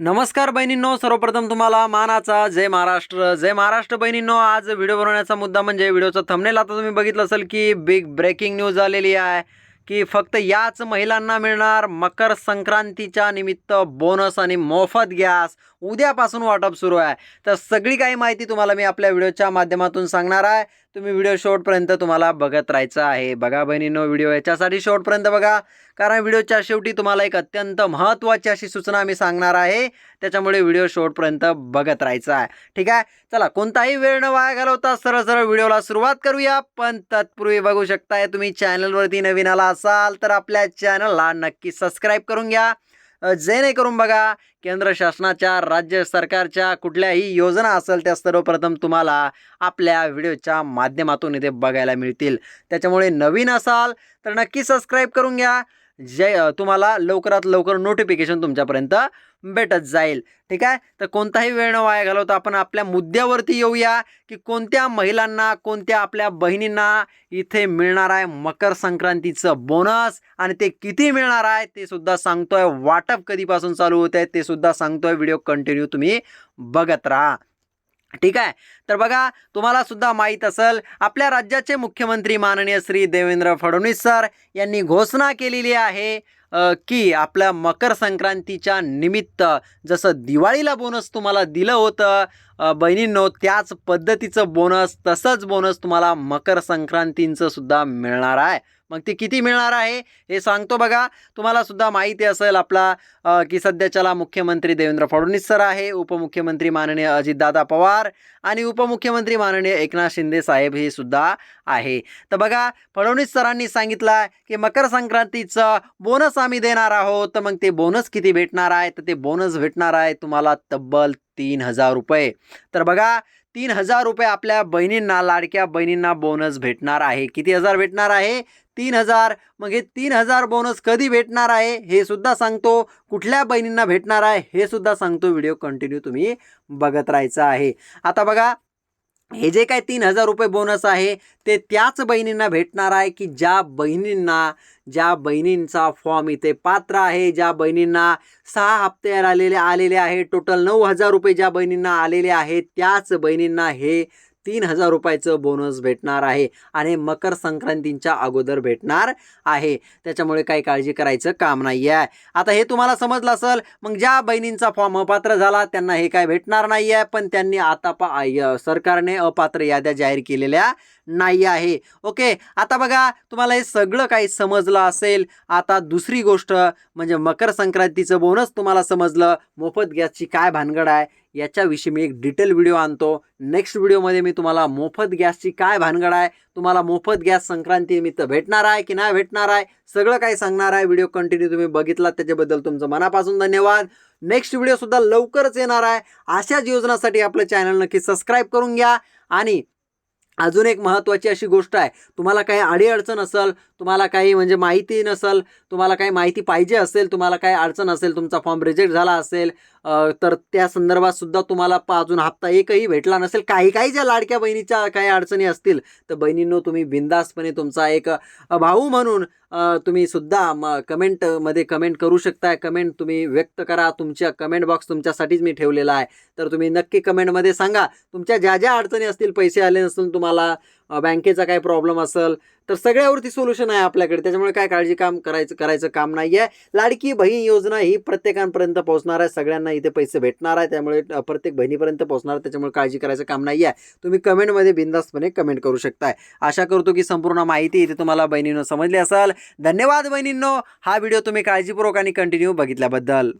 नमस्कार बहिणींनो सर्वप्रथम तुम्हाला मानाचा जय महाराष्ट्र. जय महाराष्ट्र बहिणींनो आज व्हिडिओ बनवण्याचा मुद्दा म्हणजे व्हिडिओचा थंबनेल आता तुम्ही बघितलं असेल की बिग ब्रेकिंग न्यूज आलेली आहे की फक्त याच महिलांना मिळणार मकर संक्रांतीच्या निमित्त बोनस आणि मोफत गॅस उद्यापासून वाटप सुरू आहे. तर सगळी काही माहिती तुम्हाला मी आपल्या व्हिडिओच्या माध्यमातून सांगणार आहे. तुम्ही व्हिडिओ शेवटपर्यंत तुम्हाला बघत राहायचं आहे. बघा बहिणीनो व्हिडिओ याच्यासाठी शेवटपर्यंत बघा. कारण व्हिडिओच्या शेवटी तुम्हाला एक अत्यंत महत्त्वाची अशी सूचना मी सांगणार आहे. त्याच्यामुळे व्हिडिओ शेवटपर्यंत बघत राहायचं आहे. ठीक आहे? चला कोणताही वेळ न वाया घालवता सरळ सरळ व्हिडिओला सुरुवात करूया. पण तत्पूर्वी बघू शकताय तुम्ही चॅनलवरती नवीन आला असाल तर आपल्या चॅनलला नक्की सबस्क्राईब करून घ्या. जेणेकरून बघा केंद्र शासनाच्या राज्य सरकारच्या कुठल्याही योजना असेल त्या सर्वप्रथम तुम्हाला आपल्या व्हिडिओच्या माध्यमातून इथे बघायला मिळतील. त्याच्यामुळे नवीन असाल तर नक्की सबस्क्राईब करून घ्या. जे तुम्हाला लवकरात लवकर नोटिफिकेशन तुमच्यापर्यंत भेटत जाईल. ठीक आहे? तर कोणताही वेळ न वाया घालवता आपण आपल्या मुद्द्यावरती येऊया की कोणत्या महिलांना कोणत्या आपल्या बहिणींना इथे मिळणार आहे मकर संक्रांतीचं बोनस आणि ते किती मिळणार आहे ते सुद्धा सांगतोय. वाटप कधीपासून चालू होत आहे ते सुद्धा सांगतोय. व्हिडिओ कंटिन्यू तुम्ही बघत राहा. ठीक आहे? तर बघा तुम्हाला सुद्धा माहीत असेल आपल्या राज्याचे मुख्यमंत्री माननीय श्री देवेंद्र फडणवीस सर यांनी घोषणा केलेली आहे. की आपल्या मकर संक्रांतीच्या निमित्त जसं दिवाळीला बोनस तुम्हाला दिलं होतं बहिणींनो त्याच पद्धतीचं बोनस तसंच बोनस तुम्हाला मकर संक्रांतींचं सुद्धा मिळणार आहे. मग ते किती मिळणार आहे हे सांगतो बघा. तुम्हाला सुद्धा माहिती असेल आपला की सध्याच्याला मुख्यमंत्री देवेंद्र फडणवीस सर आहे उपमुख्यमंत्री माननीय अजितदादा पवार आणि उपमुख्यमंत्री माननीय एकनाथ शिंदे साहेब हे सुद्धा आहे. तर बघा फडणवीस सरांनी सांगितलं की मकर संक्रांतीचं बोनस आम्ही देणार आहोत तर मग ते बोनस किती भेटणार आहे? तर ते बोनस भेटणार आहे तुम्हाला तब्बल तीन हजार रुपये. तर बघा तीन हजार रुपये आपल्या बहिणींना लाडक्या बहिणींना बोनस भेटणार आहे. किती हजार भेटणार आहे? तीन हजार. मग हे तीन हजार बोनस कधी भेटणार आहे? हे सुद्धा सांगतो. कुठल्या बहिणींना भेटणार आहे? हे सुद्धा सांगतो. व्हिडिओ कंटिन्यू तुम्ही बघत राहायचं आहे. आता बघा हे जे काय तीन हजार रुपये बोनस आहे ते त्याच बहिणींना भेटणार आहे की ज्या बहिणींना ज्या बहिणींचा फॉर्म इथे पात्र आहे ज्या बहिणींना सहा हप्ते आलेले आलेले आहे टोटल नऊ हजार रुपये ज्या बहिणींना आलेले आहेत त्याच बहिणींना हे तीन हजार रुपयाचं बोनस भेटणार आहे आणि मकर संक्रांतीच्या अगोदर भेटणार आहे. त्याच्यामुळे काही काळजी करायचं काम नाही आहे आता हे तुम्हाला समजलं असेल मग ज्या बहिणींचा फॉर्म अपात्र झाला त्यांना हे काय भेटणार नाही आहे पण त्यांनी आता पा सरकारने अपात्र याद्या जाहीर केलेल्या नाही आहे. ओके आता बघा तुम्हाला हे सगळं काही समजलं असेल. आता दुसरी गोष्ट म्हणजे मकर संक्रांतीचं बोनस तुम्हाला समजलं. मोफत गॅसची काय भानगड आहे? याच्याविषयी मी एक डिटेल व्हिडिओ आणतो. नेक्स्ट व्हिडिओमध्ये मी तुम्हाला मोफत गॅसची काय भानगड आहे तुम्हाला मोफत गॅस संक्रांतीनिमित्त भेटणार आहे की नाही भेटणार आहे सगळं काही सांगणार आहे. व्हिडिओ कंटिन्यू तुम्ही बघितला त्याच्याबद्दल तुमचं मनापासून धन्यवाद. नेक्स्ट व्हिडिओसुद्धा लवकरच येणार आहे. अशाच योजनासाठी आपलं चॅनल नक्की सबस्क्राईब करून घ्या आणि अजून एक महत्त्वाची अशी गोष्ट आहे. तुम्हाला काही अडीअडचण असेल तुम्हाला काही म्हणजे माहिती नसेल तुम्हाला काही माहिती पाहिजे असेल तुम्हाला काही अडचण असेल तुमचा फॉर्म रिजेक्ट झाला असेल तर त्या संदर्भात सुद्धा तुम्हाला अजून हप्ता एकही भेटला नसेल. काही काही ज्या लाडक्या बहिणीच्या काही अडचणी असतील तर बहिणींनो तुम्ही बिंदासपणे तुमचा एक अ, भाऊ म्हणून तुम्ही सुद्धा म कमेंटमध्ये कमेंट करू शकताय. कमेंट तुम्ही व्यक्त करा. तुमच्या कमेंट बॉक्स तुमच्यासाठीच मी ठेवलेला आहे. तर तुम्ही नक्की कमेंटमध्ये सांगा तुमच्या ज्या ज्या अडचणी असतील पैसे आले नसतील तुम्हाला तुम्हाला बँकेचा काही प्रॉब्लेम असेल तर सगळ्यावरती सोल्युशन आहे आपल्याकडे. त्याच्यामुळे काय काळजी काम करायचं करायचं काम नाही आहे लाडकी बहीण योजना ही प्रत्येकांपर्यंत पोहोचणार आहे. सगळ्यांना इथे पैसे भेटणार आहे. त्यामुळे प्रत्येक बहिणीपर्यंत पोहोचणार त्याच्यामुळे काळजी करायचं काम नाही आहे तुम्ही कमेंटमध्ये बिंदास्तपणे कमेंट करू शकताय. आशा करतो की संपूर्ण माहिती इथे तुम्हाला बहिणींनो समजली असेल. धन्यवाद बहिणींनो. हा व्हिडिओ तुम्ही काळजीपूर्वक आणि कंटिन्यू बघितल्याबद्दल.